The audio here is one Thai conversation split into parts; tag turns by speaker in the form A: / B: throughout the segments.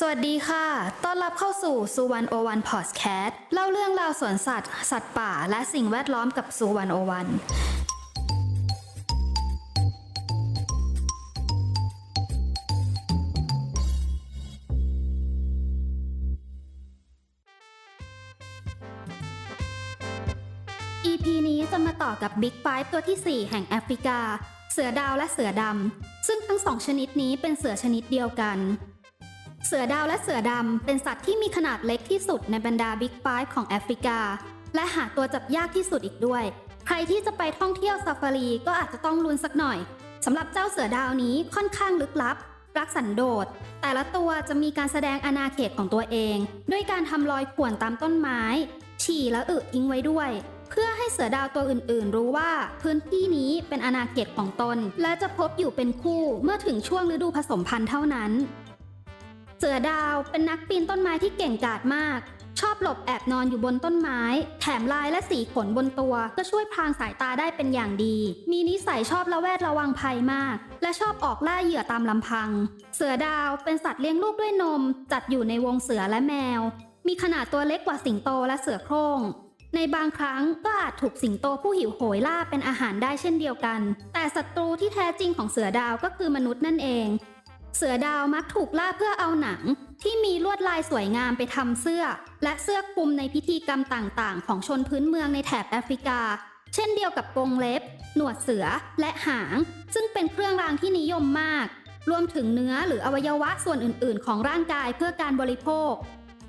A: สวัสดีค่ะ ต้อนรับเข้าสู่สุวรรณโอวันพอดแคสต์เล่าเรื่องราวสวนสัตว์ สัตว์ป่า และสิ่งแวดล้อมกับสุวรรณโอวัน EP นี้จะมาต่อกับ Big Five ตัวทีสี่ 4 แห่งแอฟริกา เสือดาวและเสือดำ ซึ่งทั้งสองชนิดนี้เป็นเสือชนิดเดียวกัน เสือดาวและเสือดำเป็นสัตว์ที่มีขนาดเล็กที่สุดในบรรดา Big Five ของแอฟริกา และหาตัวจับยากที่สุดอีกด้วย ใครที่จะไปท่องเที่ยวซาฟารีก็อาจจะต้องลุ้นสักหน่อยสำหรับเจ้าเสือดาวนี้ค่อนข้างลึกลับ รักสันโดษ แต่ละตัวจะมีการแสดงอาณาเขตของตัวเอง ด้วยการทำรอยข่วนตามต้นไม้ ฉี่และอึทิ้งไว้ด้วย เพื่อให้เสือดาวตัวอื่นๆ รู้ว่าพื้นที่นี้เป็นอาณาเขตของตน และจะพบอยู่เป็นคู่เมื่อถึงช่วงฤดูผสมพันธุ์เท่านั้น เสือดาวเป็นนักปีนต้นไม้ที่เก่งกาจมาก ชอบหลบแอบนอนอยู่บนต้นไม้ แถมลายและสีขนบนตัว ก็ช่วยพรางสายตาได้เป็นอย่างดี มีนิสัยชอบละแวดระวังภัยมาก และชอบออกล่าเหยื่อตามลำพัง เสือดาวเป็นสัตว์เลี้ยงลูกด้วยนม จัดอยู่ในวงเสือและแมว มีขนาดตัวเล็กกว่าสิงโตและเสือโคร่งในบางครั้งก็อาจถูกสิงโตผู้หิวโหยล่าเป็นอาหารได้เช่นเดียวกัน แต่ศัตรูที่แท้จริงของเสือดาวก็คือมนุษย์นั่นเอง เสือดาวมักถูกล่าเพื่อเอาหนัง ที่มีลวดลายสวยงามไปทำเสื้อ และเสื้อคลุมในพิธีกรรมต่างๆ ของชนพื้นเมืองในแถบแอฟริกา เช่นเดียวกับกรงเล็บ หนวดเสือและหาง ซึ่งเป็นเครื่องรางที่นิยมมาก รวมถึงเนื้อหรืออวัยวะส่วนอื่น ๆ ของร่างกายเพื่อการบริโภค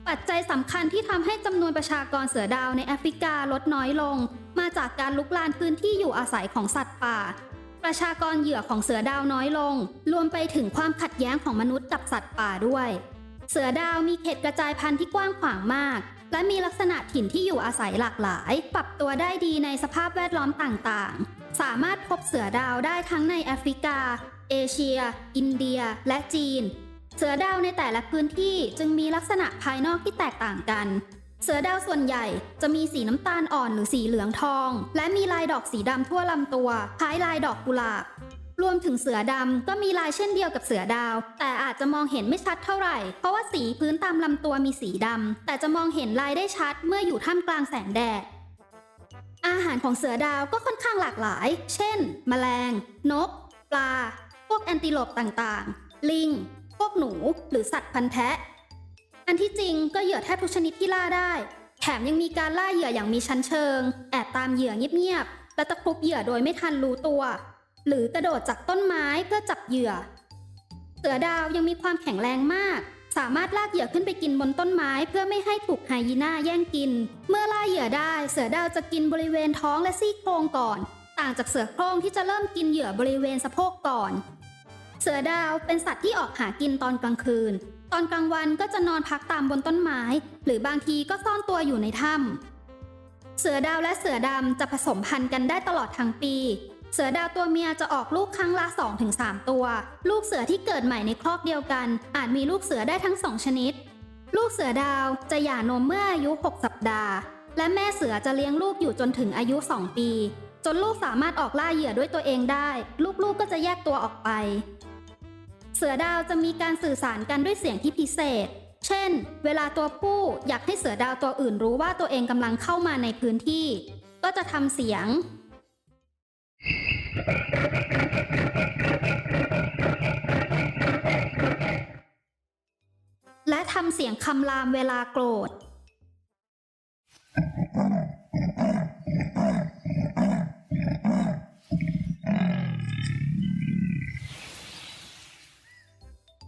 A: ปัจจัยสำคัญที่ทำให้จำนวนประชากรเสือดาวในแอฟริกาลดน้อยลง มาจากการลุกลานพื้นที่อยู่อาศัยของสัตว์ป่า ประชากรเหยื่อของเสือดาวน้อยลง รวมไปถึงความขัดแย้งของมนุษย์กับสัตว์ป่าด้วย เสือดาวมีเขตกระจายพันธุ์ที่กว้างขวางมาก และมีลักษณะถิ่นที่อยู่อาศัยหลากหลาย ปรับตัวได้ดีในสภาพแวดล้อมต่างๆ สามารถพบเสือดาวได้ทั้งในแอฟริกา เอเชีย อินเดีย และจีน เสือดาวในแต่ละพื้นที่จึงมีลักษณะภายนอกที่แตกต่างกัน เสือดาวส่วนใหญ่จะมีสีน้ำตาลอ่อนหรือสีเหลืองทอง และมีลายดอกสีดำทั่วลำตัวคล้ายลายดอกกุหลาบรวมถึงเสือดำก็มีลายเช่นเดียวกับเสือดาว แต่อาจจะมองเห็นไม่ชัดเท่าไหร่ เพราะว่าสีพื้นตามลำตัวมีสีดำแต่จะมองเห็นลายได้ชัดเมื่ออยู่ท่ามกลางแสงแดด อาหารของเสือดาวก็ค่อนข้างหลากหลาย เช่น แมลง นก ปลา พวกแอนติโลปต่างๆ ลิง พวกหนู หรือสัตว์พันธุ์แทะ อันที่จริงก็เหยื่อแทบทุกชนิดที่ล่าได้ แถมยังมีการล่าเหยื่ออย่างมีชั้นเชิง แอบตามเหยื่อเงียบๆ และตะครุบเหยื่อโดยไม่ทันรู้ตัว หรือกระโดดจากต้นไม้เพื่อจับเหยื่อ เสือดาวยังมีความแข็งแรงมาก สามารถลากเหยื่อขึ้นไปกินบนต้นไม้เพื่อไม่ให้ถูกไฮยีน่าแย่งกิน เมื่อล่าเหยื่อได้ เสือดาวจะกินบริเวณท้องและซี่โครงก่อน ต่างจากเสือโคร่งที่จะเริ่มกินเหยื่อบริเวณสะโพกก่อน เสือดาวเป็นสัตว์ที่ออกหากินตอนกลางคืน ตอนกลางวันก็จะนอนพักตามบนต้นไม้ หรือบางทีก็ซ่อนตัวอยู่ในถ้ำเสือดาวและเสือดำจะผสมพันธุ์กันได้ตลอดทั้งปี เสือดาวตัวเมียจะออกลูกครั้งละ 2-3 ตัว ลูกเสือที่เกิดใหม่ในครอกเดียวกัน อาจมีลูกเสือได้ทั้งสองชนิด ลูกเสือดาวจะหย่านมเมื่ออายุ 6 สัปดาห์ และแม่เสือจะเลี้ยงลูกอยู่จนถึงอายุ 2 ปี จนลูกสามารถออกล่าเหยื่อด้วยตัวเองได้ ลูกๆก็จะแยกตัวออกไป เสือดาวจะมีการสื่อสารกันด้วยเสียงที่พิเศษ เช่น เวลาตัวผู้อยากให้เสือดาวตัวอื่นรู้ว่าตัวเองกำลังเข้ามาในพื้นที่ ก็จะทำเสียง และทำเสียงคำรามเวลาโกรธ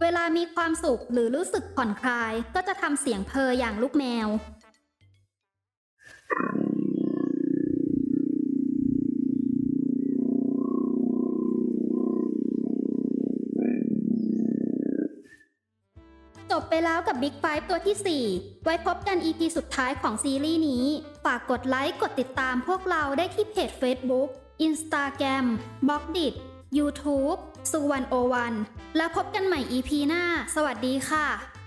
A: เวลามีความสุขหรือรู้สึกผ่อนคลายก็จะทำเสียงเพออย่างลูกแมว จบไปแล้วกับ Big 5ตัวที่ 4 ไว้พบกัน EP สุดท้ายของซีรีส์นี้ ฝากกดไลค์ กดติดตามพวกเราได้ที่เพจ Facebook Instagram b l o g d i t YouTube สุวรรณโอวัน แล้วพบกันใหม่ EP หน้า สวัสดีค่ะ